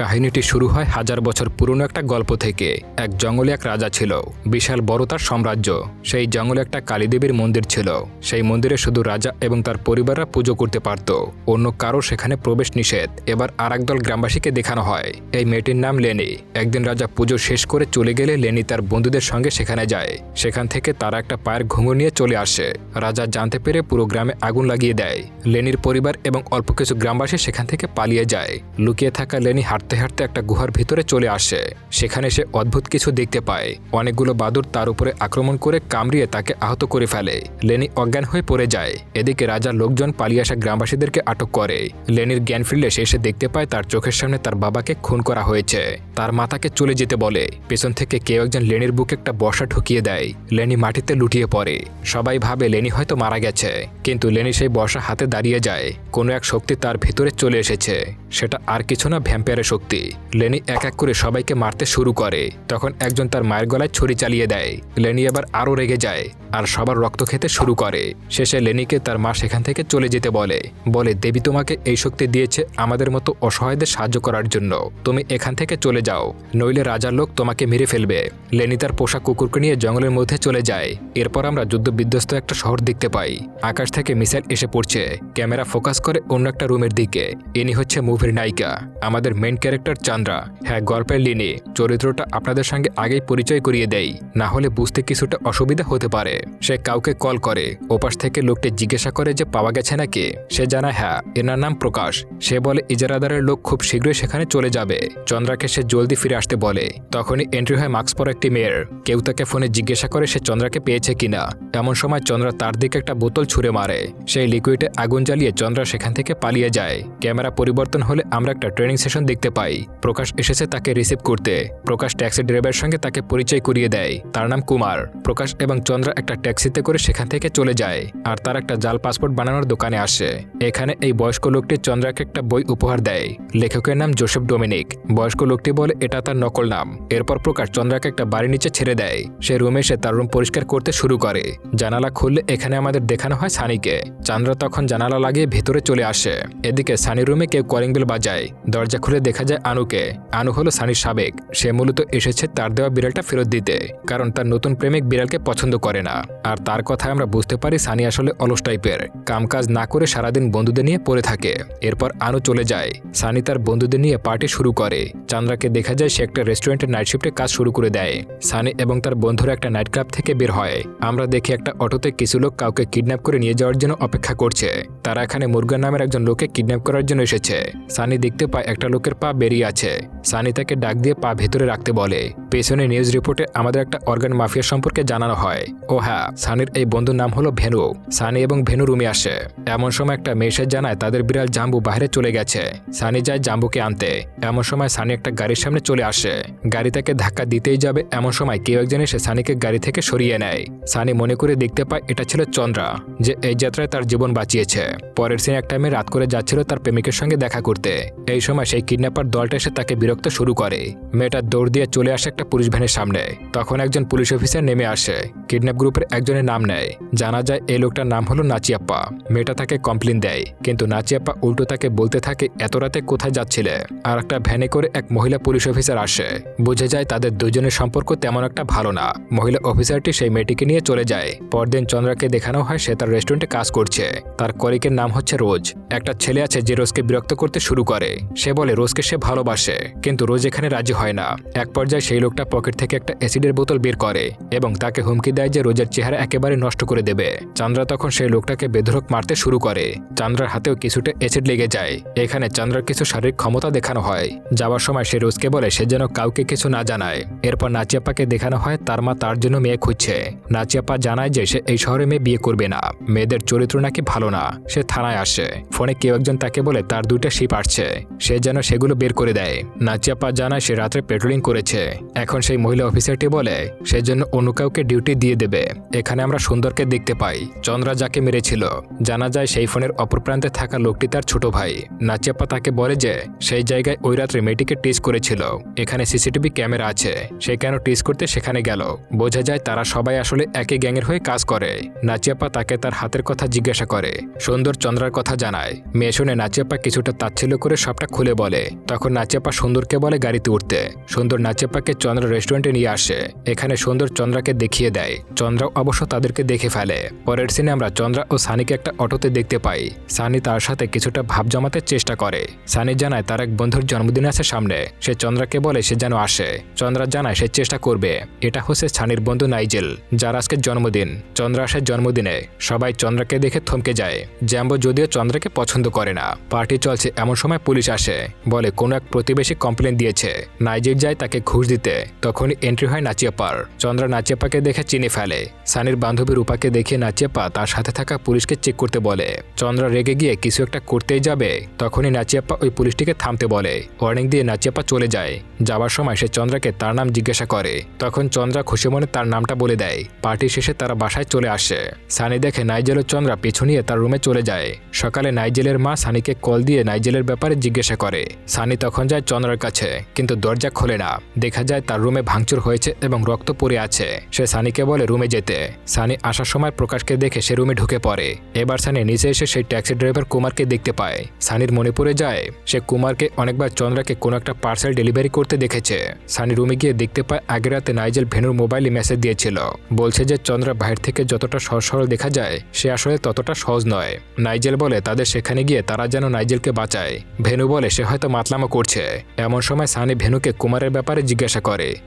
কাহিনীটি শুরু হয় হাজার বছর পুরনো একটা গল্প থেকে। এক জঙ্গলে এক রাজা ছিল। বিশাল বড় তার সাম্রাজ্য। সেই জঙ্গলে একটা কালীদেবীর মন্দির ছিল। সেই মন্দিরে শুধু রাজা এবং তার পরিবাররা পুজো করতে পারত। অন্য কারও সেখানে প্রবেশ নিষেধ। এবার আর দল গ্রামবাসীকে দেখানো হয়। এই মেয়েটির নাম লেনি। একদিন রাজা পুজো শেষ করে চলে গেলে লেনি তার বন্ধুদের সঙ্গে সেখানে যায়। সেখান থেকে তারা একটা পায়ের ঘুঙুর নিয়ে চলে আসে। রাজা জানতে পেরে পুরো গ্রামে আগুন লাগিয়ে দেয়। লেনির পরিবার এবং অল্প কিছু গ্রামবাসী সেখান থেকে পালিয়ে যায়। লুকিয়ে থাকা লেনি হাঁটতে হাঁটতে হাঁটতে একটা গুহার ভিতরে চলে আসে। সেখানে সে অদ্ভুত কিছু দেখতে পায়। অনেকগুলো বাদুর তার উপরে আক্রমণ করে কামড়িয়ে তাকে আহত করে ফেলে। লেনি অজ্ঞান হয়ে পড়ে যায়। এদিকে রাজার লোকজন পালিয়ে আসা গ্রামবাসীদেরকে আটক করে। লেনির জ্ঞান ফিরলে সে এসে দেখতে পায় তার চোখের সামনে তার বাবাকে খুন করা হয়েছে। তার মাতাকে চলে যেতে বলে। পেছন থেকে কেউ একজন লেনির বুকে একটা বর্ষা ঢুকিয়ে দেয়। লেনি মাটিতে লুটিয়ে পড়ে। সবাই ভাবে লেনি হয়তো মারা গেছে। কিন্তু লেনি সেই বর্ষা হাতে দাঁড়িয়ে যায়। কোনো এক শক্তি তার ভিতরে চলে এসেছে। সেটা আর কিছু না ভ্যাম্পায়ারের শক্তি। লেনি এক এক করে সবাইকে মারতে শুরু করে। তখন একজন তার মায়ের গলায় ছুরি চালিয়ে দেয়। লেনি এবার আরও রেগে যায় আর সবার রক্ত খেতে শুরু করে। শেষে লেনিকে তার মা সেখান থেকে চলে যেতে বলে। বলে, দেবী তোমাকে এই শক্তি দিয়েছে আমাদের মতো অসহায়দের সাহায্য করার জন্য। তুমি এখান থেকে চলে যাও, নইলে রাজার লোক তোমাকে মেরে ফেলবে। লেনি তার পোশাক কুকুরকে নিয়ে জঙ্গলের মধ্যে চলে যায়। এরপর আমরা যুদ্ধ বিধ্বস্ত একটা শহর দেখতে পাই। আকাশ থেকে মিসাইল এসে পড়ছে। ক্যামেরা ফোকাস করে অন্য একটা রুমের দিকে। ইনি হচ্ছে মুভির নায়িকা। আমাদের মেন ক্যারেক্টার চান্দ্রা। হ্যাঁ গল্পের লিনে চরিত্রটা আপনাদের সঙ্গে আগেই পরিচয় করিয়ে দেয় না হলে বুঝতে কিছুটা অসুবিধা হতে পারে। সে কাউকে কল করে, ওপাশ থেকে লোকটি জিজ্ঞাসা করে যে পাওয়া গেছে নাকি? সে জানায় হ্যাঁ এনার নাম প্রকাশ। সে বলে, ইজারাদারের লোক খুব শীঘ্রই সেখানে চলে যাবে। চন্দ্রাকে সে জলদি ফিরে আসতে বলে। তখনই এন্ট্রি হয় মাস্ক পরা একটি মেয়ের। কেউ তাকে ফোনে জিজ্ঞাসা করে সে চন্দ্রাকে পেয়েছে কিনা। এমন সময় চন্দ্রা তার দিকে একটা বোতল ছুঁড়ে মারে। সেই লিকুইডে আগুন জ্বালিয়ে চন্দ্রা সেখান থেকে পালিয়ে যায়। ক্যামেরা পরিবর্তন হলে আমরা একটা ট্রেনিং সেশন দেখতে পাই। প্রকাশ এসেছে তাকে রিসিভ করতে। প্রকাশ ট্যাক্সি ড্রাইভারের সঙ্গে তাকে পরিচয় করিয়ে দেয়। তার নাম কুমার। প্রকাশ এবং চন্দ্র একটা ট্যাক্সিতে করে সেখান থেকে চলে যায়। আর তার একটা জাল পাসপোর্ট বানানোর দোকানে আসে। এখানে এই বয়স্ক লোকটি চন্দ্রাকে একটা বই উপহার দেয়। লেখকের নাম জোসেফ ডোমিনিক। বয়স্ক লোকটি বলে, এটা তার নকল নাম। এরপর প্রকাশ চন্দ্রাকে একটা বাড়ির নিচে ছেড়ে দেয়। সে রুমে এসে তার রুম পরিষ্কার করতে শুরু করে। জানালা খুললে এখানে আমাদের দেখানো হয় সানিকে। চান্দ্রা তখন জানালা লাগিয়ে ভেতরে চলে আসে। এদিকে সানি রুমে কেউ কলিং বেল বাজায়। দরজা খুলে দেখা যায় আনুকে। আনু হলো সানির সাবেক। সে মূলত এসেছে তার দেওয়া বিড়ালটা ফেরত দিতে, কারণ তার নতুন প্রেমিক বিড়ালকে পছন্দ করে না। আর তার কথায় আমরা বুঝতে পারি সানি আসলে অলস টাইপের। কামকাজ না করে সারাদিন বন্ধুদের নিয়ে পড়ে থাকে। এরপর আনু চলে যায়। সানি তার বন্ধুদের নিয়ে পার্টি শুরু করে। চান্দ্রাকে দেখা যায় সে একটা রেস্টুরেন্টের নাইট শিফটে কাজ শুরু করে দেয়। সানি এবং তার বন্ধুরা একটা নাইট ক্লাব থেকে বের হয়। আমরা দেখি একটা অটোতে কিছু লোক কাউকে কিডন্যাপ করে নিয়ে যাওয়ার জন্য অপেক্ষা করছে। তারা এখানে মুরগান নামের একজন লোককে কিডন্যাপ করার জন্য এসেছে। সানি দেখতে পায় একটা লোকের পা বেরিয়ে আছে। সানি তাকে ডাক দিয়ে পা ভেতরে রাখতে বলে। পেছনে নিউজ রিপোর্টে আমাদের একটা অর্গান মাফিয়া সম্পর্কে জানানো হয়। ও হ্যাঁ সানির এই বন্ধুর নাম হলো ভেনু। সানি এবং ভেনু রুমে আসে। এমন সময় একটা মেসেজ জানায় তাদের বিড়াল জাম্বু বাইরে চলে গেছে। সানি যায় জাম্বুকে আনতে। এমন সময় সানি একটা গাড়ির সামনে চলে আসে। গাড়ি তাকে ধাক্কা দিতেই যাবে। এমন সময় কেউ একজন এসে সানিকে গাড়ি থেকে সরিয়ে নেয়। সানি মনে করে দেখতে পায় এটা ছিল চন্দ্রা, যে এই যাত্রায় তার জীবন বাঁচিয়েছে। পরের সিনে একটা মেয়ে রাত করে যাচ্ছিল তার প্রেমিকের সঙ্গে দেখা করতে। এই সময় সেই কিডন্যাপার দলটা এসে তাকে বিরক্ত শুরু করে। মেয়েটা দৌড় দিয়ে চলে আসে একটা পুলিশ ভ্যানের সামনে। তখন একজন পুলিশ অফিসার নেমে আসে। কিডন্যাপ গ্রুপের একজনের নাম নেয়। জানা যায়, এই লোকটার নাম হলো নাচিয়াপ্পা। মেয়েটা তাকে কমপ্লেন দেয়। কিন্তু নাচিয়াপ্পা উল্টো তাকে বলতে থাকে, এত রাতে কোথায় যাচ্ছিলে? আর একটা ভ্যানে করে এক মহিলা পুলিশ অফিসার আসে। বুঝে যায়, তাদের দুজনের সম্পর্ক তেমন একটা ভালো না। মহিলা অফিসারটি সেই মেয়েটিকে নিয়ে চলে যায়। পরদিন চন্দ্রাকে দেখানো হয়, সে তার রেস্টুরেন্টে কাজ করছে। তার কলিকের নাম হচ্ছে রোজ। একটা ছেলে আছে, যে রোজকে বিরক্ত করতে শুরু করে। সে বলে, রোজকে সে ভালোবাসে। কিন্তু রোজ এখানে রাজি হয় না। এক পর্যায়ে সেই লোকটা পকেট থেকে একটা অ্যাসিডের বোতল বের করে এবং তাকে হুমকি দেয় যে রোজের চেহারা একেবারে নষ্ট করে দেবে। চান্দ্রা তখন সেই লোকটাকে বেধরক মারতে শুরু করে। চান্দ্রার হাতেও কিছুটা অ্যাসিড লেগে যায়। এখানে চান্দ্রার কিছু শারীরিক ক্ষমতা দেখানো হয়। যাওয়ার সময় সে রোজকে বলে সে যেন কাউকে কিছু না জানায়। এরপর নাচিয়াপাকে দেখানো হয় তার মা তার জন্য মেয়ে খুঁজছে। নাচিয়াপা জানায় যে সে এই শহরে মেয়ে বিয়ে করবে না। মেয়েদের চরিত্র নাকি ভালো না। সে থানায় আসে। ফোনে কেউ একজন তাকে বলে তার দুইটা শিপ আসছে। সে যেন সেগুলো বের করে দেয়। নাচিয়াপা জানায় সে রাত্রে পেট্রোলিং করেছে। এখন সেই মহিলা অফিসারটি বলে, সেজন্য অন্য কাউকে ডিউটি দিয়ে দেবে। এখানে আমরা সুন্দরকে দেখতে পাই। চন্দ্রা যাকে মেরেছিল। জানা যায় সেই ফোনের অপর প্রান্তে থাকা লোকটি তার ছোট ভাই। নাচিয়াপ্পা তাকে বলে যে, সেই জায়গায় ওই রাত্রে মেয়েটিকে টিস করেছিল। এখানে সিসিটিভি ক্যামেরা আছে। সে কেন টিস করতে সেখানে গেল? বোঝা যায় তারা সবাই আসলে একই গ্যাংয়ের হয়ে কাজ করে। নাচিয়াপ্পা তাকে তার হাতের কথা জিজ্ঞাসা করে। সুন্দর চন্দ্রার কথা জানায়। মেয়ে শুনে নাচিয়াপ্পা কিছুটা তাচ্ছিল্য করে সবটা খুলে বলে। তখন নাচিয়াপ্পা সুন্দরকে বলে গাড়িতে উঠতে। সুন্দর নাচিয়াপ্পাকে চন্দ্র রেস্টুরেন্টে নিয়ে আসে। এখানে সুন্দর চন্দ্রাকে দেখিয়ে দেয়। চন্দ্রাও অবশ্য তাদেরকে দেখে ফেলে। পরের সিনে আমরা চন্দ্রা ও সানিকে একটা অটোতে দেখতে পাই। সানি তার সাথে কিছুটা ভাব জমাতে চেষ্টা করে। সানি জানায় তার এক বন্ধুর জন্মদিন আছে সামনে। সে চন্দ্রাকে বলে সে যেন আসে। চন্দ্রা জানায় সে চেষ্টা করবে। এটা হচ্ছে সানির বন্ধু নাইজেল, যার আজকে জন্মদিন। চন্দ্রা জন্মদিনে। সবাই চন্দ্রাকে দেখে থমকে যায়। জ্যাম্বো যদিও চন্দ্রাকে পছন্দ করে না। পার্টি চলছে এমন সময় পুলিশ আসে। বলে, কোনো এক প্রতিবেশী কমপ্লেন দিয়েছে। নাইজেল যায় তাকে ঘুষ দিতে। তখনই এন্ট্রি হয় নাচিয়াপার। চন্দ্রা নাচিয়াপাকে দেখে চিনে ফেলে। সানির বান্ধবী রূপাকে দেখে নাচিয়াপা তার সাথে থাকা পুলিশকে চেক করতে বলে। চন্দ্রা রেগে গিয়ে কিছু একটা করতেই যাবে, তখনই নাচিয়াপ্পা ওই পুলিশটিকে থামতে বলে। ওয়ার্নিং দিয়ে নাচিয়াপ্পা চলে যায়। যাবার সময় সে চন্দ্রাকে তার নাম জিজ্ঞাসা করে। তখন চন্দ্রা খুশি মনে তার নামটা বলে দেয়। পার্টি শেষে তারা বাসায় চলে আসে। সানি দেখে নাইজেল ও চন্দ্রা পিছু নিয়ে তার রুমে চলে যায়। সকালে নাইজেলের মা সানিকে কল দিয়ে নাইজেলের ব্যাপারে জিজ্ঞাসা করে। সানি তখন যায় চন্দ্রার কাছে, কিন্তু দরজা খোলে না। দেখা যায় তার রুমে ভাঙচুর হয়েছে এবং রক্ত পড়ে আছে। সে সানিকে বলে রুমে যেতে। সানি আসার সময় প্রকাশকে দেখে সে রুমে ঢুকে পড়ে। এবার সানি নিচে এসে সেই ট্যাক্সি ড্রাইভার কুমারকে দেখতে পায়। সানির মনে পড়ে যায়। সে কুমারকে অনেকবার চন্দ্রাকে কোনো একটা পার্সেল ডেলিভারি করতে দেখেছে। সানি রুমে গিয়ে দেখতে পায় আগের রাতে নাইজেল ভেনুর মোবাইলে মেসেজ দিয়েছিল। বলছে যে চন্দ্রা বাইরে থেকে যতটা সহজ সরল দেখা যায়, সে আসলে ততটা সহজ নয়। নাইজেল বলে, তাদের সেখানে গিয়ে তারা যেন নাইজেলকে বাঁচায়। ভেনু বলে, সে হয়তো মাতলামো করছে। এমন সময় সানি ভেনুকে কুমারের ব্যাপারে জিজ্ঞাসা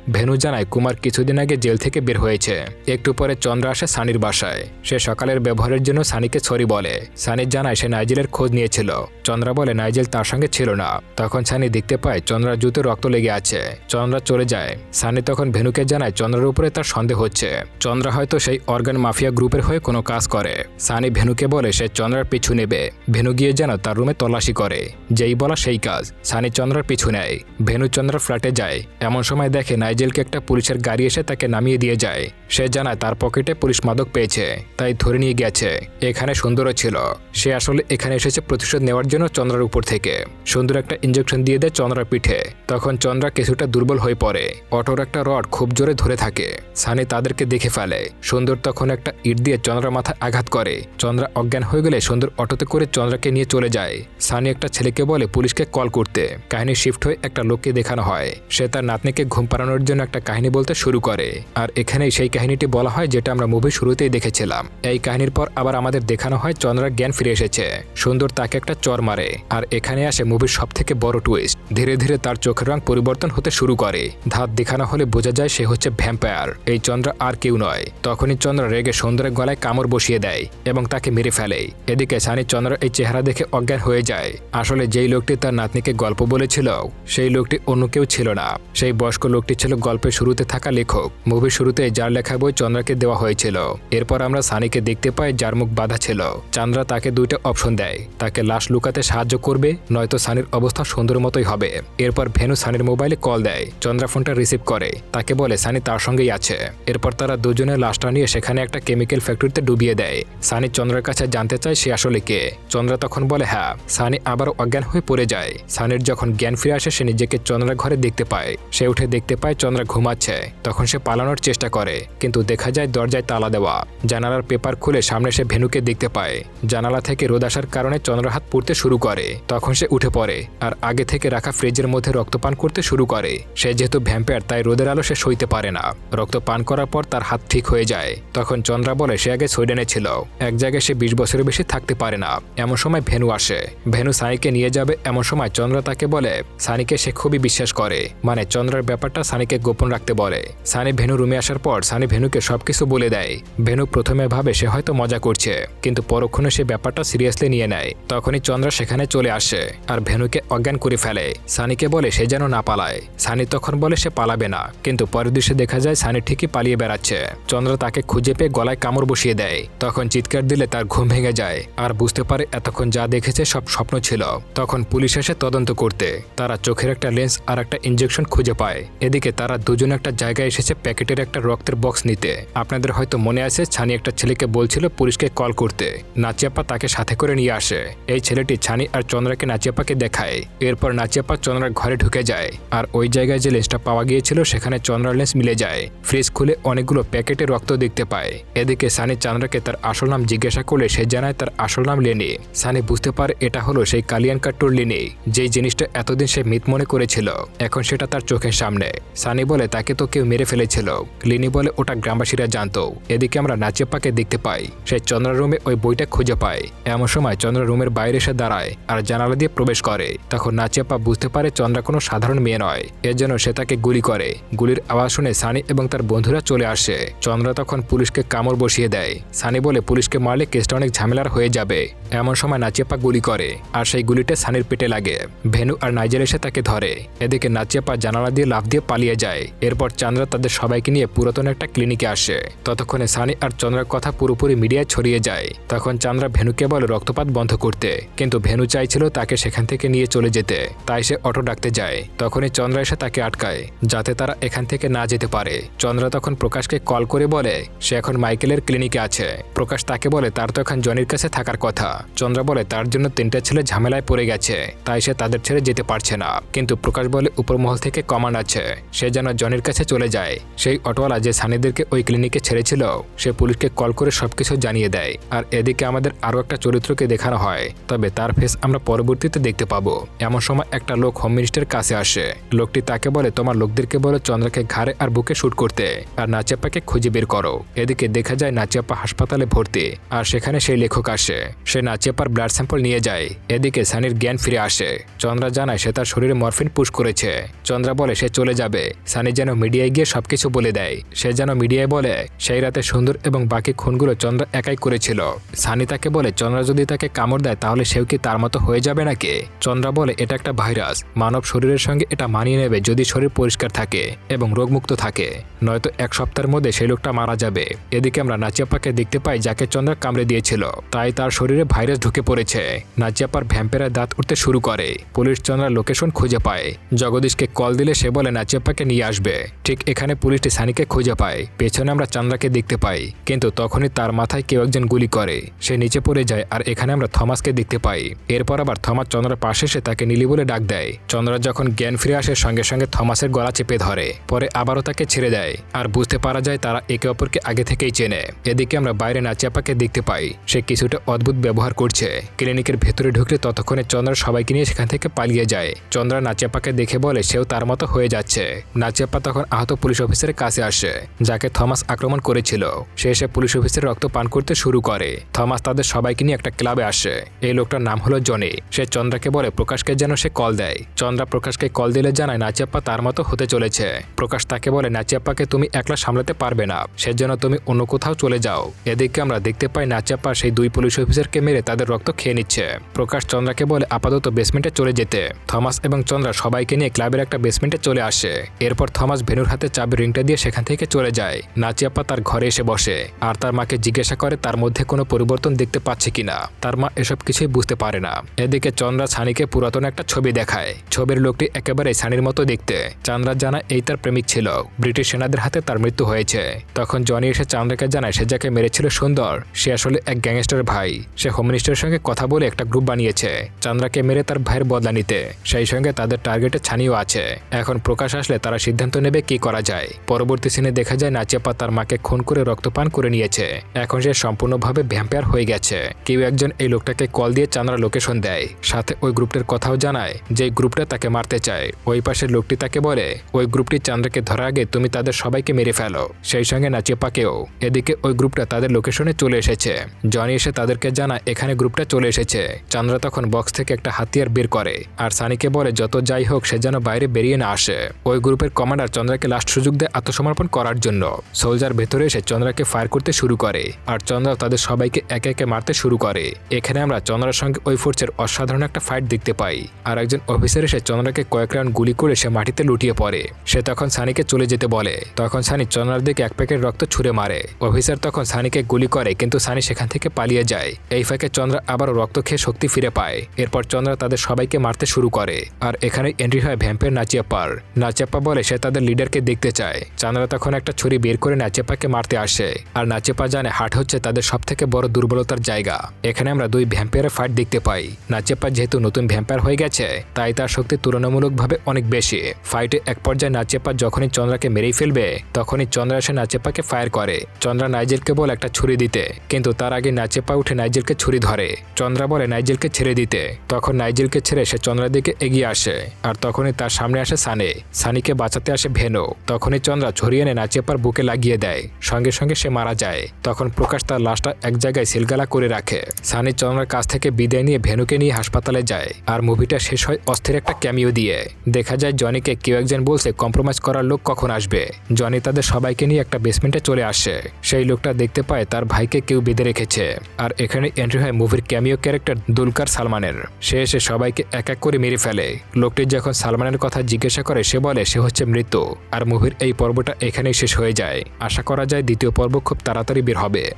ভেনু জানায় কুমার কিছুদিন আগে জেল থেকে বের হয়েছে। একটু পরে চন্দ্র আসে সানির বাসায়। সে সকালের ব্যবহারের জন্য সানিকে সরি বলে। সানি জানায় সে নাইজেলের খোঁজ নিয়েছিল। চন্দ্রা বলে নাইজেল তার সঙ্গে ছিল না। তখন সানি দেখতে পায় চন্দ্রার জুতো রক্ত লেগে আছে। চন্দ্রা চলে যায়। সানি তখন ভেনুকে জানায় চন্দ্রার উপরে তার সন্দেহ হচ্ছে। চন্দ্রা হয়তো সেই অর্গান মাফিয়া গ্রুপের হয়ে কোনো কাজ করে। সানি ভেনুকে বলে সে চন্দ্রার পিছু নেবে। ভেনু গিয়ে যেন তার রুমে তল্লাশি করে। যেই বলা সেই কাজ। সানি চন্দ্রার পিছু নেয়। ভেনু চন্দ্রার ফ্ল্যাটে যায়। এমন সময় দেখে নাইজেলকে একটা পুলিশের গাড়ি এসে তাকে নামিয়ে দিয়ে যায়। সে জানায় তার পকেটে পুলিশ মাদক পেয়েছে, তাই ধরে নিয়ে গেছে। এখানে সুন্দরও ছিল। সে আসলে এখানে এসেছে প্রতিশোধ নেওয়ার জন্য চন্দ্রার উপর থেকে। সুন্দর একটা ইঞ্জেকশন দিয়ে দেয় চন্দ্রার পিঠে। তখন চন্দ্রা কিছুটা দুর্বল হয়ে পড়ে। অটোর একটা রড খুব জোরে ধরে থাকে। সানি তাদেরকে দেখে ফেলে। সুন্দর তখন একটা ইট দিয়ে চন্দ্রার মাথায় আঘাত করে। চন্দ্রা অজ্ঞান হয়ে গেলে সুন্দর অটোতে করে চন্দ্রাকে নিয়ে চলে যায়। সানি একটা ছেলেকে বলে পুলিশকে কল করতে। কাহিনী শিফট হয়ে একটা লোককে দেখানো হয়। সে তার নাতনিকে ঘুম পাড়ানোর জন্য একটা কাহিনী বলতে শুরু করে। আর এখানেই সেই কাহিনীটি বলা হয়, যেটা আমরা মুভি শুরুতেই দেখেছিলাম। এই কাহিনীর পর আবার আমাদের দেখানো হয়, চন্দ্রার জ্ঞান ফিরে এসেছে। সুন্দর তাকে একটা চর মারে। আর এখানে আসে মুভির সব থেকে বড় টুইস্ট ধীরে ধীরে তার চোখের রং পরিবর্তন হতে শুরু করে। ধাত দেখানো হলে বোঝা যায় সে হচ্ছে ভ্যাম্পায়ার এই চন্দ্রা আর কেউ নয়। তখনই চন্দ্র রেগে সুন্দরের গলায় কামড় বসিয়ে দেয় এবং তাকে মেরে ফেলে। এদিকে সানি চন্দ্র এই চেহারা দেখে অজ্ঞান হয়ে যায়। আসলে যেই লোকটি তার নাতনিকে গল্প বলেছিল, সেই লোকটি অন্য কেউ ছিল না। সেই বয়স্ক লোকটি ছিল গল্পের শুরুতে থাকা লেখক। মুভির শুরুতে যার লেখা বই চন্দ্রাকে দেওয়া হয়েছিল। এরপর আমরা সানিকে দেখতে পাই যার মুখ বাধা ছিল। চান্দ্রা তাকে দুইটা অপশন দেয়। তাকে লাশ লুকাতে সাহায্য করবে, নয়তো সানির অবস্থা সুন্দর মতোই হবে। এরপর ভেনু সানির মোবাইলে কল দেয়। চন্দ্রা ফোনটা রিসিভ করে। তাকে বলে, সানি তার সঙ্গেই আছে। এরপর তারা দুজনে লাশটা নিয়ে সেখানে একটা কেমিক্যাল ফ্যাক্টরিতে ডুবিয়ে দেয়। সানি চন্দ্রার কাছে জানতে চায় সে আসলে কে। চন্দ্রা তখন বলে হ্যাঁ সানি আবার অজ্ঞান হয়ে পড়ে যায়। সানির যখন জ্ঞান ফিরে আসে, সে নিজেকে চন্দ্রার ঘরে দেখতে পায়। সে উঠে পায় চন্দ্রা ঘুমাচ্ছে। তখন সে পালানোর চেষ্টা করে, কিন্তু দেখা যায় দরজায় তালা দেওয়া। জানালার পেপার খুলে সামনে সে ভেনুকে দেখতে পায়। জানালা থেকে রোদ আসার কারণে চন্দ্র হাত পুড়তে শুরু করে। তখন সে উঠে পড়ে আর আগে থেকে রাখা ফ্রিজের মধ্যে রক্তপান করতে শুরু করে। সে যেহেতু ভ্যাম্পায়ার, তাই রোদের আলো সে সইতে পারে না। রক্ত পান করার পর তার হাত ঠিক হয়ে যায়। তখন চন্দ্রা বলে, সে আগে সুইডেনে ছিল। এক জায়গায় সে বিশ বছরের বেশি থাকতে পারে না। এমন সময় ভেনু আসে। ভেনু সানিকে নিয়ে যাবে। এমন সময় চন্দ্রা তাকে বলে, সানিকে সে খুবই বিশ্বাস করে। মানে চন্দ্রার ব্যাপারটা সানিকে গোপন রাখতে বলে। সানি ভেনু রুমে আসার পর সানি ভেনুকে সবকিছু বলে দেয়। ভেনু প্রথমে ভাবে সে হয়তো মজা করছে, কিন্তু পরক্ষণে সে ব্যাপারটা সিরিয়াসলি নিয়ে নেয়। তখনই চন্দ্রা সেখানে চলে আসে আর ভেনুকে অজ্ঞান করে ফেলে। সানিকে বলে সে যেন না পালায়। সানি তখন বলে সে পালাবে না, কিন্তু পরের দৃশ্যে দেখা যায় সানি ঠিকই পালিয়ে বেড়াচ্ছে। চন্দ্রা তাকে খুঁজে পেয়ে গলায় কামড় বসিয়ে দেয়। তখন চিৎকার দিলে তার ঘুম ভেঙে যায় আর বুঝতে পারে এতক্ষণ যা দেখেছে সব স্বপ্ন ছিল। তখন পুলিশ এসে তদন্ত করতে। তারা চোখের একটা লেন্স আর একটা ইঞ্জেকশন খুঁজে পায়। এদিকে তারা দুজন একটা জায়গায় এসেছে প্যাকেটের একটা রক্তের বক্স নিতে। আপনাদের হয়তো মনে আছে, ছানি একটা ছেলেকে বলছিল পুলিশকে কল করতে। নাচিয়াপ্পা তাকে সাথে করে নিয়ে আসে। এই ছেলেটি ছানি আর চন্দ্রাকে নাচিয়াপ্পাকে দেখায়। এরপর নাচিয়াপ্পা চন্দ্রার ঘরে ঢুকে যায়। আর ওই জায়গায় যে লেন্সটা পাওয়া গিয়েছিল, সেখানে চন্দ্রার লেন্স মিলে যায়। ফ্রিজ খুলে অনেকগুলো প্যাকেটে রক্ত দেখতে পায়। এদিকে সানি চান্দ্রাকে তার আসল নাম জিজ্ঞাসা করলে সে জানায় তার আসল নাম লেনি। সানি বুঝতে পারে এটা হলো সেই কালিয়ান কাট্টুর লিনি, যেই জিনিসটা এতদিন সে মিথ মনে করেছিল। এখন সেটা তার চোখের সামনে। সানি বলে, তাকে তো কেউ মেরে ফেলেছিল। লিনি বলে, ওটা গ্রামবাসীরা জানতো। এদিকে আমরা নাচিয়াপ্পাকে দেখতে পাই। সে চন্দ্রা রুমে ওই বইটা খুঁজে পায়। এমন সময় চন্দ্রা রুমের বাইরে এসে দাঁড়ায় আর জানালা দিয়ে প্রবেশ করে। তখন নাচিয়াপ্পা বুঝতে পারে চন্দ্রা কোনো সাধারণ মেয়ে নয়। এর জন্য সে তাকে গুলি করে। গুলির আওয়াজ শুনে সানি এবং তার বন্ধুরা চলে আসে। চন্দ্রা তখন পুলিশকে কামড় বসিয়ে দেয়। সানি বলে, পুলিশকে মারলে কেসটা অনেক ঝামেলার হয়ে যাবে। এমন সময় নাচিয়াপ্পা গুলি করে আর সেই গুলিটা সানির পেটে লাগে। ভেনু আর নাইজেল এসে তাকে ধরে। এদিকে নাচিয়াপ্পা জানালা দিয়ে লাফ দিয়ে পালিয়ে যায়। এরপর চান্দ্রা তাদের সবাইকে নিয়ে পুরাতন একটা ক্লিনিকে আসে। ততক্ষণে সানি আর চন্দ্রার কথা পুরোপুরি মিডিয়ায় ছড়িয়ে যায়। তখন চান্দ্রা ভেনুকে বলে রক্তপাত বন্ধ করতে। কিন্তু ভেনু চাইছিল তাকে সেখান থেকে নিয়ে চলে যেতে। তাই সে অটো ডাকতে যায়। তখনই চন্দ্রা এসে তাকে আটকায়, যাতে তারা এখান থেকে না যেতে পারে। চন্দ্রা তখন প্রকাশকে কল করে বলে, সে এখন মাইকেলের ক্লিনিকে আছে। প্রকাশ তাকে বলে, তার তো এখন জনির কাছে থাকার কথা। চন্দ্রা বলে, তার জন্য তিনটা ছেলে ঝামেলায় পড়ে গেছে। তাই সে তাদের ছেড়ে যেতে পারছে না। কিন্তু প্রকাশ বলে, উপরমহল থেকে কমান্ড আছে। সে যেন জনির কাছে চলে যায়। সেই অটোওয়ালা যে সানিদেরকে ওই ক্লিনিকে ছেড়েছিল, সে পুলিশকে কল করে সবকিছু জানিয়ে দেয়। আর এদিকে আমাদের আরও একটা চরিত্রকে দেখানো হয়। তবে তার ফেস আমরা পরবর্তীতে দেখতে পাবো। এমন সময় একটা লোক হোম মিনিস্টার কাছে আসে। লোকটি তাকে বলে, তোমার লোকদেরকে বলো চন্দ্রকে ঘাড়ে আর বুকে শুট করতে। আর নাচিয়াপ্পাকে খুঁজে বের করো। এদিকে দেখা যায় নাচিয়াপ্পা হাসপাতালে ভর্তি। আর সেখানে সেই লেখক আসে। সে নাচিয়াপ্পার ব্লাড স্যাম্পল নিয়ে যায়। এদিকে সানির জ্ঞান ফিরে আসে। চন্দ্রা জানায়, সে তার শরীরে মরফিন পুশ করেছে। চন্দ্রা বলে, সে চলে যাবে। সানি যেন মিডিয়ায় গিয়ে সবকিছু বলে দেয়। সে যেন মিডিয়ায় বলে, সেই রাতে সুন্দর এবং বাকি খুনগুলো চন্দ্রা একাই করেছিল। সানি তাকে বলে, চন্দ্রা যদি তাকে কামড় দেয়, তাহলে সেও কি তার মতো হয়ে যাবে নাকি? চন্দ্রা বলে, এটা একটা ভাইরাস। মানব শরীরের সঙ্গে এটা মানিয়ে নেবে যদি শরীর পরিষ্কার থাকে এবং রোগমুক্ত থাকে। নয়তো এক সপ্তাহের মধ্যে সেই লোকটা মারা যাবে। এদিকে আমরা নাচিয়াপ্পাকে দেখতে পাই, যাকে চন্দ্রা কামড়ে দিয়েছিল। তাই তার শরীরে ভাইরাস ঢুকে পড়েছে। নাচিয়াপ্পার ভ্যাম্পেরা দাঁত উঠতে শুরু করে। পুলিশ চন্দ্রার লোকেশন খুঁজে পায়। জগদীশকে কল দিলে সে বলে নাচিয়াপ্পাকে নিয়ে আসবে। ঠিক এখানে পুলিশটি সানিকে খুঁজে পায়। পেছনে আমরা চান্দ্রাকে দেখতে পাই। কিন্তু তখনই তার মাথায় কেউ একজন গুলি করে। সে নিচে পড়ে যায় আর এখানে আমরা থমাসকে দেখতে পাই। এরপর আবার থমাস চন্দ্রার পাশে এসে তাকে নীলি বলে ডাক দেয়। চন্দ্রা যখন জ্ঞান ফিরে আসে, সঙ্গে সঙ্গে থমাসের গলা চেপে ধরে। পরে আবারও তাকে ছেড়ে দেয়। আর বুঝতে পারা যায় তারা একে অপরকে আগে থেকেই চেনে। এদিকে আমরা বাইরে নাচিয়াপাকে দেখতে পাই। সে কিছুটা অদ্ভুত ব্যবহার করছে। ক্লিনিকের ভেতরে ঢুকলে ততক্ষণে চন্দ্রা সবাইকে নিয়ে সেখান থেকে পালিয়ে যায়। চন্দ্রা নাচিয়াপাকে দেখে বলে, সেও তার মতো হয়ে যাচ্ছে। নাচিয়াপা তখন আহত পুলিশ অফিসারের কাছে আসে, যাকে থমাস আক্রমণ করেছিল। সে এসে পুলিশ অফিসের রক্ত পান করতে শুরু করে। থমাস তাদের সবাইকে নিয়ে একটা ক্লাবে আসে। এই লোকটার নাম হলো জনি। সে চন্দ্রাকে বলে, প্রকাশকে যেন সে কল দেয়। চন্দ্রা প্রকাশকে কল দিলে জানায় নাচিয়াপ্পা তার মতো হতে চলেছে। প্রকাশ তাকে বলে নাচিয়াপ্পাকে তুমি একলা সামলাতে পারবে না। সেজন্য তুমি অন্য কোথাও চলে যাও। এদিকে আমরা দেখতে পাই নাচিয়াপ্পা সেই দুই পুলিশ অফিসারকে মেরে তাদের রক্ত খেয়ে নিচ্ছে। প্রকাশ চন্দ্রাকে বলে, আপাতত বেসমেন্টে চলে যেতে। থমাস এবং চন্দ্রা সবাইকে নিয়ে ক্লাবের একটা বেসমেন্টে চলে আসে। এরপর থমাস ভেনুর হাতে চাবির রিংটা দিয়ে সেখান থেকে চলে যায়। নাচিয়াপ্পা তার ঘরে এসে বসে। আর তার মাকে জিজ্ঞাসা করে তার মধ্যে কোনো পরিবর্তন দেখতে পাচ্ছে কিনা। তার মা এসব কিছুই বুঝতে পারে না। এদিকে চন্দ্রা ছানিকে পুরাতন একটা ছবি দেখায়। ছবির লোকটি একেবারে ছানির মতো দেখতে। চান্দ্রা জানা এই তার প্রেমিক ছিল। ব্রিটিশ সেনাদের হাতে তার মৃত্যু হয়েছে। তখন জনি এসে চান্দ্রাকে জানায়, সে যাকে মেরেছিল সুন্দর। সে আসলে এক গ্যাংস্টার ভাই। সে হোম মিনিস্টারের সঙ্গে কথা বলে একটা গ্রুপ বানিয়েছে। চান্দ্রাকে মেরে তার ভাইয়ের বদলা নিতে। সেই সঙ্গে তাদের টার্গেটে ছানিও আছে। এখন প্রকাশ আসলে তারা সিদ্ধান্ত নেবে কি করা যায়। পরবর্তী সিনে দেখা যায় নাচিয়াপা তার মাকে খুন করে রক্তপান করে নিয়েছে। এখন সে সম্পূর্ণভাবে ভ্যাম্পায়ার হয়ে গেছে। কেউ একজন এই লোকটাকে কল দিয়ে চান্দ্রা লোকেশন দেয়। সাথে ওই গ্রুপটার কথাও জানায় যে গ্রুপটা তাকে মারতে চায়। ওই পাশের লোকটি তাকে বলে, ওই গ্রুপটি চান্দ্রাকে ধরার আগে তুমি তাদের সবাইকে মেরে ফেলো। সেই সঙ্গে নাচিয়াপাকেও। এদিকে ওই গ্রুপটা তাদের লোকেশনে চলে এসেছে। জনি এসে তাদেরকে জানায়, এখানে গ্রুপটা চলে এসেছে। চান্দ্রা তখন বক্স থেকে একটা হাতিয়ার বের করে। আর সানিকে বলে, যত যাই হোক, সে যেন বাইরে বেরিয়ে না আসে। ওই গ্রুপের কমান্ডার চন্দ্রাকে লাস্ট সুযোগ দেয় আত্মসমর্পণ করার জন্য। সোলজার ভেতরে এসে চন্দ্রাকে ফায়ার করতে শুরু করে আর চন্দ্রা তাদের সবাইকে একে একে মারতে শুরু করে। এখানে আমরা চন্দ্রার সঙ্গে ওই ফোর্সের অসাধারণ একটা ফাইট দেখতে পাই। আর একজন অফিসার এসে চন্দ্রাকে কয়েক রাউন্ড গুলি করে সে মাটিতে লুটিয়ে পড়ে। সে তখন সানিকে চলে যেতে বলে। তখন সানি চন্দ্রার দিকে এক প্যাকেট রক্ত ছুঁড়ে মারে। অফিসার তখন সানিকে গুলি করে কিন্তু সানি সেখান থেকে পালিয়ে যায়। এই ফাঁকে চন্দ্রা আবারও রক্ত খেয়ে শক্তি ফিরে পায়। এরপর চন্দ্রা তাদের সবাইকে মারতে শুরু করে। আর এখানে এন্ট্রি হয় ভ্যাম্পের নাচিয়াপার নাচিয়া নাচেপা বলে সে তাদের লিডারকে দেখতে চায়। চাঁদরা তখন একটা ছুরি বের করে নাচেপাকে মারতে আসে। আর নাচেপা জানে হাট হচ্ছে তাদের সব থেকে বড় দুর্বলতার জায়গা। এখানে আমরা দুই ভ্যাম্পায়ারের ফাইট দেখতে পাই। নাচেপা যেহেতু নতুন ভ্যাম্পায়ার হয়ে গেছে, তাই তার শক্তি তুলনামূলকভাবে অনেক বেশি। ফাইটে এক পর্যায়ে নাচেপা যখনই চন্দ্রাকে মেরেই ফেলবে, তখনই চন্দ্রা এসে নাচেপাকে ফায়ার করে। চন্দ্রা নাইজেলকে বলে একটা ছুরি দিতে, কিন্তু তার আগে নাচেপা উঠে নাইজেলকে ছুরি ধরে। চন্দ্রা বলে নাইজেলকে ছেড়ে দিতে। তখন নাইজেলকে ছেড়ে সে চন্দ্রার দিকে এগিয়ে আসে। আর তখনই তার সামনে আসে সানে। সানিকে বাঁচাতে আসে ভেনু। তখনই চন্দ্রা ছড়িয়ে এনে নাচেপার বুকে লাগিয়ে দেয়। সঙ্গে সঙ্গে সে মারা যায়। তখন প্রকাশ তার লাশটা এক জায়গায় সিলগালা করে রাখে। সানি চন্দ্রার কাছ থেকে বিদায় নিয়ে ভেনুকে নিয়ে হাসপাতালে যায়। আর মুভিটা শেষ হয় অস্থির একটা ক্যামিও দিয়ে। দেখা যায় জনিকে কেউ একজন বলছে, কম্প্রোমাইজ করার লোক কখন আসবে? জনি তাদের সবাইকে নিয়ে একটা বেসমেন্টে চলে আসে। সেই লোকটা দেখতে পায় তার ভাইকে কেউ বেঁধে রেখেছে। আর এখানে এন্ট্রি হয় মুভির ক্যামিও ক্যারেক্টার দুলকার সালমানের। সে এসে সবাইকে এক এক করে মেরে ফেলে। লোকটি যখন সালমানের কথা জিজ্ঞাসা করে, সে বলে সে হচ্ছে মৃত্যু। আর মুভির এই পর্বটা এখানেই শেষ হয়ে যায়। আশা করা যায় দ্বিতীয় পর্ব খুব তাড়াতাড়ি বের হবে।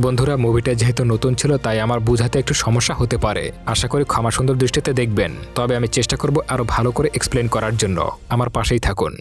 বন্ধুরা, মুভিটা যেহেতু নতুন ছিল, তাই আমার বুঝাতে একটু সমস্যা হতে পারে। আশা করি ক্ষমা সুন্দর দৃষ্টিতে দেখবেন। তবে আমি চেষ্টা করব আরও ভালো করে এক্সপ্লেন করার জন্য। আমার পাশেই থাকুন।